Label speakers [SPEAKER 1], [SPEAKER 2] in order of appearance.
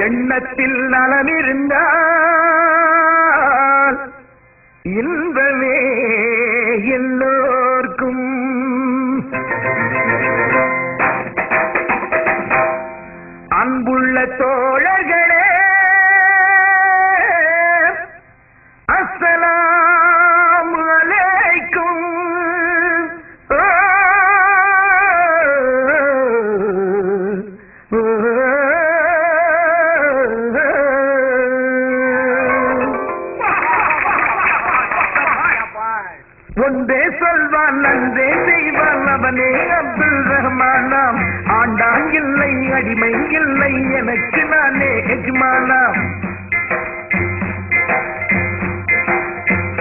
[SPEAKER 1] எண்ணத்தில் நலமிருந்தால் இன்பமே எல்லோர்க்கும் அன்புள்ள தோழர்களே அஸ்ஸலாமு அலைக்கும் ஒன்றே சொல்வான் நன்றே செய்வான் அவனே அப்துல் ரஹ்மானாம் ஆண்டான் இல்லை அடிமை இல்லை எனக்கு நானே எஜ்மானாம்